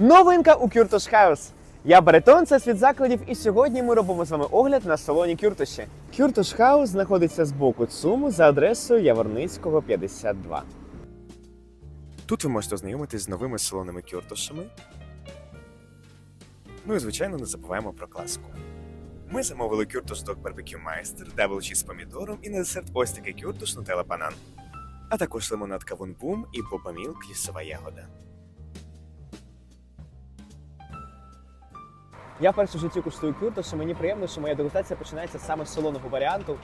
Новинка у Кюртош Хаус. Я Баритон, це світ закладів, і сьогодні ми робимо з вами огляд на салоні Кюртоші. Кюртош Хаус знаходиться з боку ЦУМу за адресою Яворницького 52. Тут ви можете ознайомитись з новими салонами Кюртошами. Ну і звичайно не забуваємо про класику. Ми замовили кюртош док барбекю майстер, дабл чіз з помідором і на десерт ось такий кюртош нутелла банан. А також лимонад кавун бум і бобаміл лісова ягода. Я вперше в житті куштую кюртош, і мені приємно, що моя дегустація починається саме з солоного варіанту.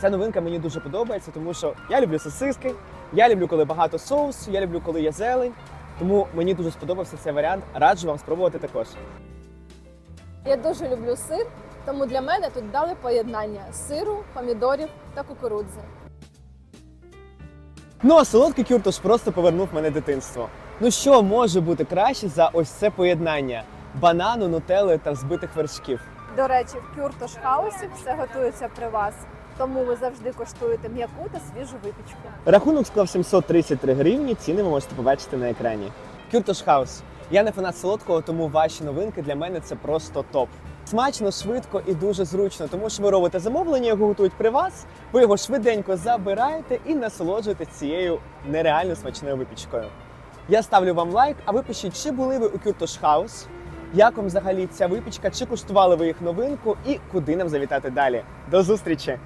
Ця новинка мені дуже подобається, тому що я люблю сосиски, я люблю, коли багато соусу, я люблю, коли є зелень. Тому мені дуже сподобався цей варіант. Раджу вам спробувати також. Я дуже люблю сир, тому для мене тут дали поєднання сиру, помідорів та кукурудзи. Ну а солодкий кюртош просто повернув мене дитинство. Ну що може бути краще за ось це поєднання банану, нутели та взбитих вершків? До речі, в Кюртош хаусі все готується при вас, тому ви завжди коштуєте м'яку та свіжу випічку. Рахунок склав 733 гривні. Ціни ви можете побачити на екрані. Кюртош Хаус. Я не фанат солодкого, тому ваші новинки для мене це просто топ. Смачно, швидко і дуже зручно, тому що ви робите замовлення, його готують при вас. Ви його швиденько забираєте і насолоджуєтесь цією нереально смачною випічкою. Я ставлю вам лайк, а ви пишіть, чи були ви у Кюртош Хаус, як вам взагалі ця випічка, чи куштували ви їх новинку і куди нам завітати далі. До зустрічі!